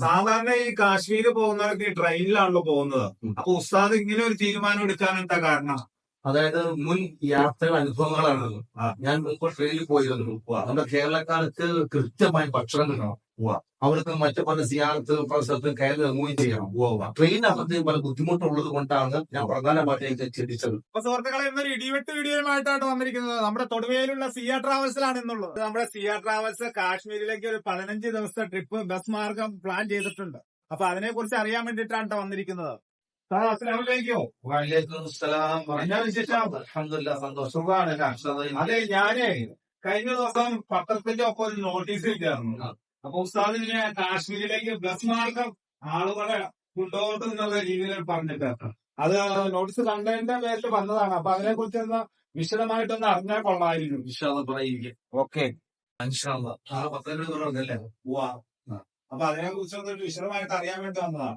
സാധാരണ ഈ കാശ്മീര് പോകുന്നവർക്ക് ഈ ട്രെയിനിലാണല്ലോ പോകുന്നത്. അപ്പൊ ഉസ്താദ് ഇങ്ങനെ ഒരു തീരുമാനം എടുക്കാൻ എന്താ കാരണം? അതായത് മുൻ യാത്ര അനുഭവങ്ങളാണ് ഞാൻ ഇപ്പോൾ ട്രെയിനിൽ പോയിരുന്നു. നമ്മുടെ കേരളക്കാർക്ക് കൃത്യമായി ഭക്ഷണം കിട്ടണം. ഉവ്വ. അവർക്ക് മറ്റു പല സിയാറത്ത് പല സ്ഥലത്തും കയറി ഇറങ്ങുകയും ചെയ്യണം. പോവുക ട്രെയിൻ അകത്ത് പല ബുദ്ധിമുട്ടുള്ളത് കൊണ്ടാണ് ഞാൻ പ്രധാനമായിട്ട് ചിന്തിച്ചത്. അപ്പൊ സുഹൃത്തുക്കളെ ഇന്നൊരു ഇടിവെട്ട് വീഡിയോയുമായിട്ടാണ് വന്നിരിക്കുന്നത്. നമ്മുടെ തൊടുവയിലുള്ള സിയ ട്രാവൽസിലാണ് എന്നുള്ളത് നമ്മുടെ സിയ ട്രാവൽസ് കാശ്മീരിലേക്ക് ഒരു പതിനഞ്ച് ദിവസത്തെ ട്രിപ്പ് ബസ് മാർഗം പ്ലാൻ ചെയ്തിട്ടുണ്ട്. അപ്പൊ അതിനെ കുറിച്ച് അറിയാൻ വേണ്ടിട്ടാണ് ട്ടോ വന്നിരിക്കുന്നത്. അതെ ഞാനേ കഴിഞ്ഞ ദിവസം പത്രത്തിന്റെ ഒപ്പം ഒരു നോട്ടീസ് കിട്ടിയായിരുന്നു. ആ. ഉസ്താദ് ഇതിനെ കാശ്മീരിലേക്ക് ബസ് മാർഗം ആളുകളെ കൊണ്ടുപോകട്ടെ എന്നുള്ള രീതിയിൽ പറഞ്ഞിട്ട് അത് നോട്ടീസ് കണ്ടതിന്റെ പേരിൽ വന്നതാണ് അപ്പൊ അതിനെ കുറിച്ച് ഒന്ന് വിശദമായിട്ടൊന്ന് അറിഞ്ഞാൽ കൊള്ളായിരുന്നു. ഓക്കെ അല്ലാ. ആ പത്തനംതിട്ട? അപ്പൊ അതിനെ കുറിച്ച് ഒന്ന് വിശദമായിട്ട് അറിയാൻ വേണ്ടി വന്നതാണ്.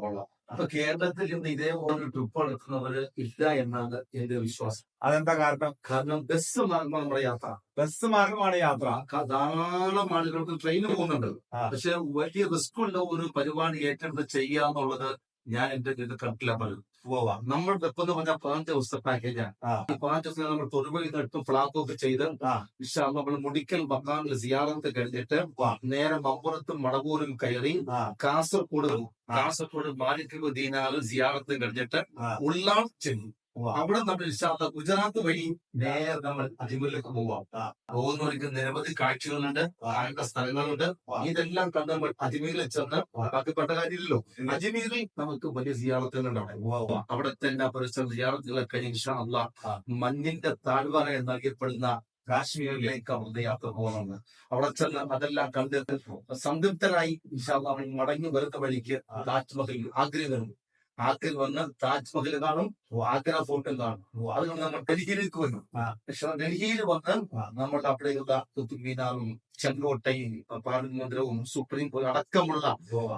കൊള്ളാം. അപ്പൊ കേരളത്തിൽ ഇന്ന് ഇതേപോലെ ട്രിപ്പ് നടത്തുന്നവര് ഇല്ല എന്നാണ് എന്റെ വിശ്വാസം. അതെന്താ കാരണം? കാരണം ബസ് മാർഗം നമ്മുടെ യാത്ര. ബസ് മാർഗമാണ് യാത്ര. ധാരാളം ആളുകൾക്ക് ട്രെയിന് പോകുന്നുണ്ട്. പക്ഷെ വലിയ റിസ്ക് ഉള്ള ഒരു പരിപാടി ഏറ്റെടുത്ത് ചെയ്യുക എന്നുള്ളത് ഞാൻ എന്റെ ഇത് പറയും പോവാം നമ്മൾ വെപ്പെന്ന് പറഞ്ഞാൽ പതിനഞ്ച് ദിവസത്തെ പാക്കേജാണ് പതിനഞ്ച് ദിവസം നമ്മൾ തൊടുപുഴയിൽ നിന്നിട്ട് ഫ്ലാഗ് ഒക്കെ ചെയ്ത് നമ്മൾ മുടിക്കൽ ബംഗാളിൽ സിയാറത്ത് കഴിഞ്ഞിട്ട്. നേരെ മമ്പുറത്തും മടകൂരും കയറി കാസർഗോഡ്. കാസർഗോഡ് മാലിക്കൽ ദീനാറ് സിയാറത്ത് കഴിഞ്ഞിട്ട്. ഉള്ളാൾ ഉവ്വ. അവിടെ നമ്മൾ ഇഷാത്ത ഗുജറാത്ത് വഴി നേരെ നമ്മൾ അജ്മലിലേക്ക് പോവാം. പോകുന്നവർക്ക് നിരവധി കാഴ്ചകളുണ്ട് കാണേണ്ട സ്ഥലങ്ങളുണ്ട് ഇതെല്ലാം കണ്ട് നമ്മൾ അജ്മീരിൽ ചെന്ന്. ബാക്കിപ്പെട്ട കാര്യമില്ലല്ലോ അജ്മീരിൽ നമുക്ക് വലിയ സിയാറത്തുകളുണ്ട് അവിടെ തന്നെ പരിസര സിയാറത്തുകളൊക്കെ ഇൻഷാ ആ. മഞ്ഞിന്റെ താഴ്വര എന്നറിയപ്പെടുന്ന കാശ്മീരിലേക്ക് അവിടുത്തെ യാത്ര പോകണമെന്ന് അവിടെ ചെന്ന് അതെല്ലാം കണ്ട് സംതൃപ്തരായി ഇൻഷാ അള്ളാ നമ്മൾ മടങ്ങി വരുന്ന വഴിക്ക്. താജ്മഹൽ ആഗ്രയിൽ ആഗ്രയിൽ വന്ന് താജ്മഹൽ കാണും ആഗ്ര ഫോർട്ടും കാണും അത് കൊണ്ട് നമ്മൾ ഡൽഹിയിലേക്ക് വരും ആ. പക്ഷെ ഡൽഹിയിൽ വന്ന്. നമ്മൾ അവിടെയുള്ള കുത്തുബ് മീനാറും ചെങ്കോട്ടയും പാർലമെന്റവും സുപ്രീം കോടതി അടക്കമുള്ള.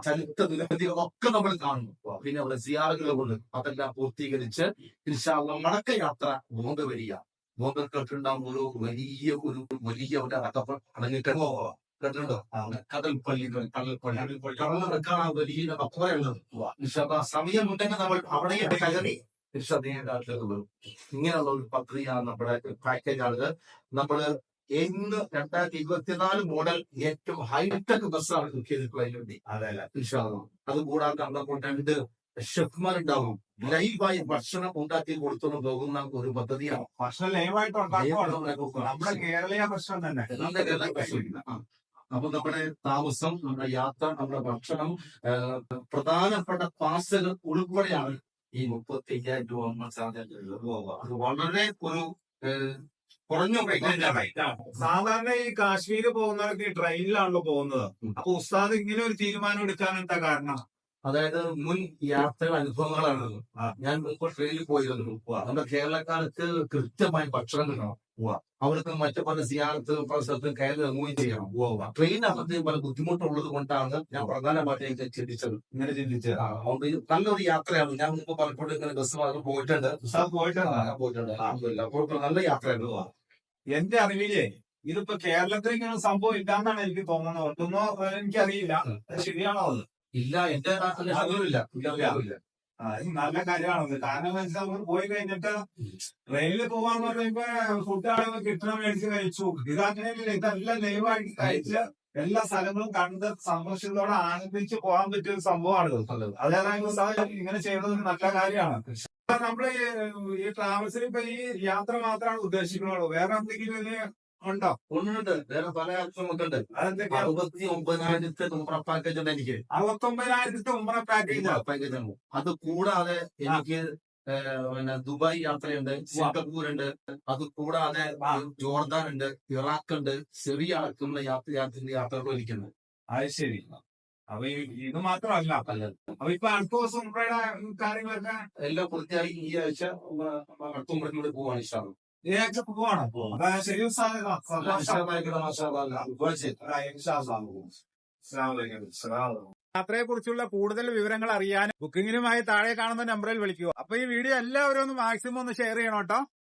ചരിത്ര നിരവധികളൊക്കെ നമ്മൾ കാണുന്നു പിന്നെ അവിടെ സിയാറുകളുണ്ട് അതെല്ലാം പൂർത്തീകരിച്ച് ഇൻഷാള്ള മടക്ക യാത്ര ബോംബെ വരിക ബോംബെ കേട്ടിട്ടുണ്ടാകും ഒരു വലിയ ഒരു വലിയ ഒരു അടക്കം അടങ്ങിയിട്ട് കേട്ടിട്ടുണ്ടോ. കടൽ പള്ളികൾ കടൽ പള്ളി കടലിറക്കാൻ ആ വലിയ അപ്പുറമുള്ളത് ഇൻഷാല്ല സമയമുണ്ടെങ്കിൽ നമ്മൾ അവിടെ കയറി. വരും ഇങ്ങനെയുള്ള ഒരു പദ്ധതിയാണ് നമ്മുടെ പാക്കേജ് ആണിത്. നമ്മൾ ഇന്ന് രണ്ടായിരത്തി ഇരുപത്തിനാല് മോഡൽ ഏറ്റവും ഹൈടെക് ബസ്സാണ് ബുക്ക് ചെയ്തിട്ടുള്ളത് വേണ്ടി. അതെ അല്ലെ ഇൻഷാല്ലാ. അത് കൂടാതെ നമ്മൾ രണ്ട് ഷെഫ്മാരുണ്ടാവും ലൈവായി ഭക്ഷണം ഉണ്ടാക്കി കൊടുത്തോണ്ട് പോകുന്ന ഒരു പദ്ധതിയാണ്. ഭക്ഷണം ലൈവായിട്ട് നമ്മുടെ കേരളീയ ഭക്ഷണം തന്നെ. അപ്പൊ നമ്മുടെ താമസം നമ്മുടെ യാത്ര നമ്മുടെ ഭക്ഷണം പ്രധാനപ്പെട്ട പാസുകൾ ഉൾപ്പെടെയാണ് ഈ മുപ്പത്തി അയ്യായിരം രൂപ നമ്മൾ സാധ്യത അത് വളരെ ഒരു കുറഞ്ഞു സാധാരണ ഈ കാശ്മീര് പോകുന്നവർക്ക് ഈ ട്രെയിനിലാണല്ലോ പോകുന്നത്. അപ്പൊ ഉസ്താദ് ഇങ്ങനെ ഒരു തീരുമാനം എടുക്കാൻ എന്താ കാരണം? അതായത് മുൻ യാത്ര അനുഭവങ്ങളാണ് ഞാൻ ഇപ്പോൾ ട്രെയിനിൽ പോയിരുന്നു. നമ്മുടെ കേരളക്കാർക്ക് കൃത്യമായി ഭക്ഷണം കിട്ടണം. അവർക്ക് മറ്റു പല സിയാർത്ത് പല സ്ഥലത്തും കയറി ഇറങ്ങുകയും ചെയ്യണം. ട്രെയിനകത്ത് പല ബുദ്ധിമുട്ടുള്ളത് കൊണ്ടാണ് ഞാൻ പ്രധാനമായിട്ട് എനിക്ക് ചിന്തിച്ചത്. ഇങ്ങനെ ചിന്തിച്ചത്. അതുകൊണ്ട് നല്ലൊരു യാത്രയാണ്. ഞാൻ മുമ്പ് പലപ്പോഴും ഇങ്ങനെ ബസ് മാത്രം പോയിട്ടുണ്ട്. പോയിട്ടുണ്ട്. അപ്പോൾ നല്ല യാത്രയാണ് എന്റെ അറിവിലേ ഇതിപ്പോ കേരളത്തിൽ ഇങ്ങനെ സംഭവം ഇല്ലാന്നാണ് എനിക്ക് തോന്നുന്നത്. ഒട്ടൊന്നോ എനിക്കറിയില്ല. ശരിയാണോ അത്? ഇല്ല എന്റെ നാട്ടിൽ ഇല്ല ഇത് നല്ല കാര്യമാണത്. കാരണം എന്ന് വെച്ചാൽ നമ്മൾ പോയി കഴിഞ്ഞിട്ട് ട്രെയിനിൽ പോവാന്ന് പറയുമ്പോ ഫുഡ് ആണെങ്കിൽ കിട്ടണം മേടിച്ച് കഴിച്ചു. ഇത് അങ്ങനെയല്ല ഇതെല്ലാം ലൈവായിട്ട് കഴിച്ച് എല്ലാ സ്ഥലങ്ങളും കണ്ട് സന്തോഷത്തോടെ ആനന്ദിച്ച് പോകാൻ പറ്റിയ ഒരു സംഭവമാണ്. അതേതായാലും ഉസ്താദ് ഇങ്ങനെ ചെയ്യുന്നത് നല്ല കാര്യമാണ്. നമ്മൾ ഈ- ഈ ട്രാവൽസിൽ ഇപ്പൊ ഈ യാത്ര മാത്രമാണ് ഉദ്ദേശിക്കുന്നുള്ളൂ വേറെ എന്തെങ്കിലും ഉണ്ടോ? ഒന്നുണ്ട് വേറെ പല ആവശ്യമുണ്ട് ഉണ്ട്. അറുപത്തി ഒമ്പതിനായിരത്തെ ഉമ്ര പാക്കേജ് ഉണ്ട് എനിക്ക്. അറുപത്തൊമ്പതിനായിരത്തെ ഉമ്ര പാക്കേജ് പാക്കേജ് ആണ് അത് കൂടാതെ എനിക്ക് പിന്നെ ദുബായ് യാത്രയുണ്ട് സിംഗപ്പൂർ ഉണ്ട് അത് കൂടാതെ ജോർദാൻ ഉണ്ട് ഇറാഖ് ഉണ്ട് സിറിയ അടക്കമുള്ള യാത്ര യാത്ര യാത്രകൾ എനിക്കുണ്ട് അത് ശരി. അപ്പൊ ഇത് മാത്രമല്ല. അപ്പൊ ഇപ്പൊ അടുത്ത ദിവസം കാര്യങ്ങളൊക്കെ എല്ലാം പൂർത്തിയായി. ഈ ആഴ്ച അടുത്ത അടുത്തുമ്പോഴേക്കൂടെ പോവാണ് ഇഷ്ടം യാത്രയെ കുറിച്ചുള്ള കൂടുതൽ വിവരങ്ങൾ അറിയാൻ ബുക്കിംഗിനുമായി താഴെ കാണുന്ന നമ്പറിൽ വിളിക്കുക. അപ്പൊ ഈ വീഡിയോ എല്ലാവരും ഒന്ന് മാക്സിമം ഒന്ന് ഷെയർ ചെയ്യണം കേട്ടോ.